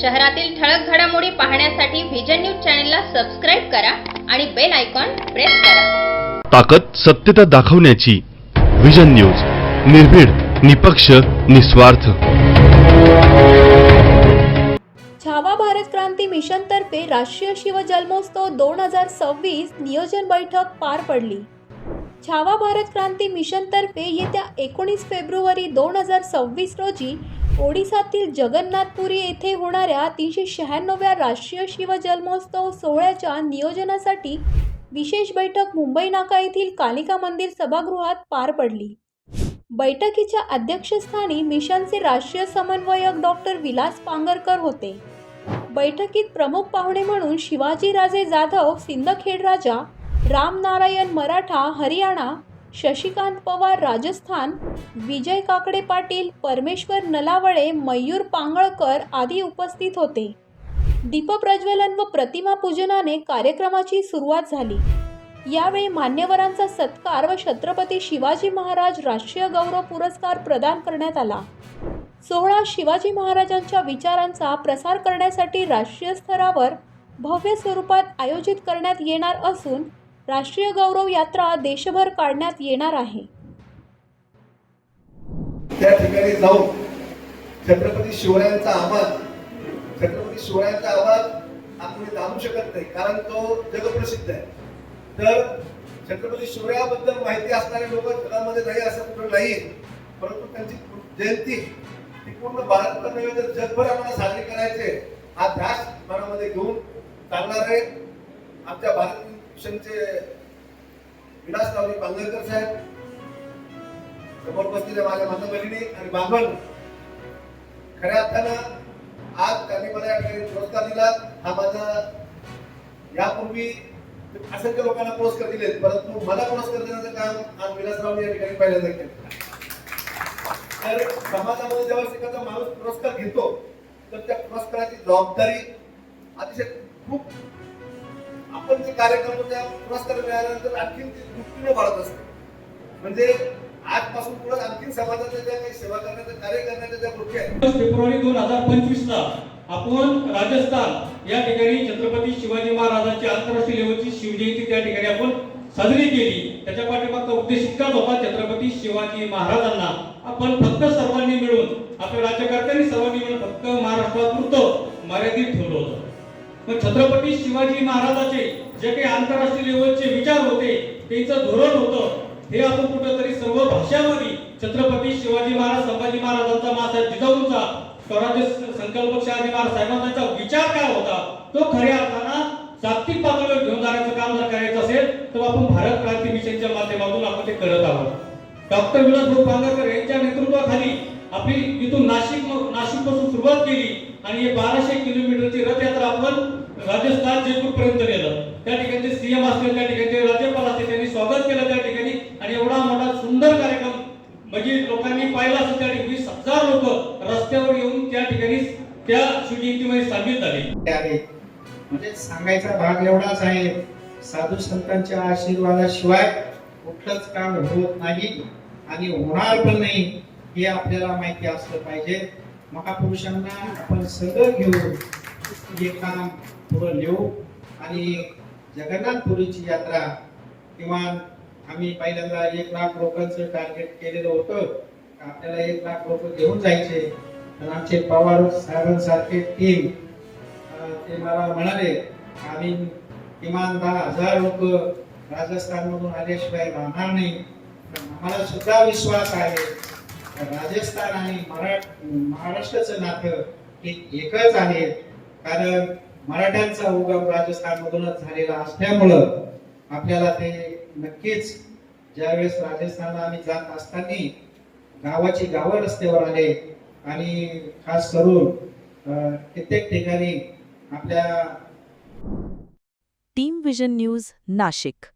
शहरातील ठळक घडामोडी पाहण्यासाठी व्हिजन न्यूज चॅनलला सबस्क्राईब करा आणि बेल आयकॉन प्रेस करा. ताकद सत्यता दाखवण्याची विजन न्यूज निर्भीड निपक्ष निस्वार्थ. छावा भारत क्रांती मिशनतर्फे राष्ट्रीय शिवजन्मोत्सव दोन हजार सव्वीस नियोजन बैठक पार पडली. छावा भारत क्रांती मिशनतर्फे येत्या एकोणीस फेब्रुवारी दोन हजार सव्वीस रोजी ओडिसातील जगन्नाथपुरी येथे होणाऱ्या तीनशे शहाण्णव्या राष्ट्रीय शिवजन्मोत्सव सोहळ्याच्या नियोजनासाठी विशेष बैठक मुंबई नाका येथील कालिका मंदिर सभागृहात पार पडली. बैठकीच्या अध्यक्षस्थानी मिशनचे राष्ट्रीय समन्वयक डॉक्टर विलास पांगरकर होते. बैठकीत प्रमुख पाहुणे म्हणून शिवाजीराजे जाधव सिंदखेड राजा रामनारायण मराठा हरियाणा शशिकांत पवार राजस्थान विजय काकडे पाटील परमेश्वर नलावळे मयूर पांगळकर आदी उपस्थित होते. दीपप्रज्वलन व प्रतिमा पूजनाने कार्यक्रमाची सुरुवात झाली. यावेळी मान्यवरांचा सत्कार व छत्रपती शिवाजी महाराज राष्ट्रीय गौरव पुरस्कार प्रदान करण्यात आला. सोहळा शिवाजी महाराजांच्या विचारांचा प्रसार करण्यासाठी राष्ट्रीय स्तरावर भव्य स्वरूपात आयोजित करण्यात येणार असून राष्ट्रीय गौरव यात्रा देशभर काढण्यात येणार आहे. त्या ठिकाणी जाऊन छत्रपती शिवरायांचा आवाज छत्रपती शिवरायांचा आवाज आपण जाणू शकत नाही कारण तो जगप्रसिद्ध आहे. तर छत्रपती शिवरायाबद्दल माहिती असणारे लोक जगामध्ये नाही असं कुठं नाही परंतु त्यांची जयंती ती पूर्ण भारतभर नव्हे तर जगभर आम्हाला साजरी करायचे हा ध्यास मनामध्ये घेऊन चालणारे आमच्या भारत मिशनचे विलासरावजी पांगरकर साहेब समोर बसलेल्या माझ्या माता बहिणी आणि बांधवन खऱ्या अर्थानं आज त्यांनी मला या ठिकाणी पुरस्कार दिला. हा माझा यापूर्वी असंख्य लोकांना पुरस्कार दिले परंतु मला पुरस्कार देण्याचं काम आज विलासराव या ठिकाणी पहिल्यांदा केलं. तर समाजामध्ये जेव्हा एखादा माणूस पुरस्कार घेतो तर त्या पुरस्काराची जबाबदारी अतिशय खूप आपण कार्यक्रम त्या पुरस्कार मिळाल्यानंतर आणखीन ती वाढत असते. म्हणजे आजपासून पुढे आणखीन समाजाच्या ज्या काही सेवा करण्याचं कार्य करण्याच्या ज्या गोष्टी आहेत. फेब्रुवारी दोन हजार पंचवीस ला आपण राजस्थान या ठिकाणी छत्रपती शिवाजी महाराजांची आंतरराष्ट्रीय लेवलची शिवजयंती त्या ठिकाणी आपण साजरी केली. त्याच्या पाठीमागचा उद्देश इतकाच होता छत्रपती शिवाजी महाराजांना आपण फक्त सर्वांनी मिळून आपल्या राज्यकर्त्यांनी सर्वांनी मिळून फक्त महाराष्ट्रापुरतं मर्यादित ठेवलं होतं. मग छत्रपती शिवाजी महाराजाचे जे काही आंतरराष्ट्रीय लेवलचे विचार होते त्यांचं धोरण होतं हे आपण कुठेतरी सर्व भाषांमध्ये छत्रपती शिवाजी महाराज संभाजी महाराजांचा मासाहेब जिजाऊंचा स्वराज्य संकल्प शहाजी महाराज साहेबांचा विचार काय होता तो खऱ्या अर्थानं जागतिक पातळीवर घेऊन जाण्याचं काम जर करायचं असेल तर आपण भारत क्रांती मिशनच्या माध्यमातून आपण ते करत आहोत. डॉक्टर विलासभाऊ पांगरकर यांच्या नेतृत्वाखाली आपली इथून नाशिक नाशिकपासून सुरुवात केली. आणि हे बाराशे किलोमीटरची रथयात्रा आपण राजस्थान जयपूर पर्यंत नेलं त्या ठिकाणी सीएम असतील त्या ठिकाणी राज्यपाल असतील त्यांनी स्वागत केलं त्या ठिकाणी. आणि एवढा मोठा सुंदर कार्यक्रम म्हणजे लोकांनी पाहिला असेल त्या ठिकाणी वीस हजार लोक रस्त्यावर येऊन त्या ठिकाणी त्या शिवजयंतीमध्ये सामील झाले. म्हणजे सांगायचा भाग एवढाच आहे. साधू संतांच्या आशीर्वादाशिवाय कुठलंच काम होत नाही आणि होणार पण नाही हे आपल्याला माहिती असलं पाहिजे. महापुरुषांना आपण सगळं घेऊन हे काम पुढं नेऊ. आणि जगन्नाथपुरीची यात्रा किमान आम्ही पहिल्यांदा एक लाख लोकांचं टार्गेट केलेलं होतं. आपल्याला एक लाख लोक घेऊन जायचे. तर आमचे पवार साहेबांसारखे टीम ते मला म्हणाले आम्ही किमान दहा हजार लोक राजस्थानमधून आल्याशिवाय राहणार नाही. आम्हाला सुद्धा विश्वास आहे राजस्थान आणि मराठ महाराष्ट्राचं नातं हे एकच आहे. कारण मराठ्यांचा उगम राजस्थान मधूनच झालेला असल्यामुळं आपल्याला ते नक्कीच ज्यावेळेस राजस्थानला आम्ही जात असताना गावाची गावं रस्त्यावर आले आणि खास करून कित्येक ठिकाणी आपल्या टीम विजन न्यूज नाशिक.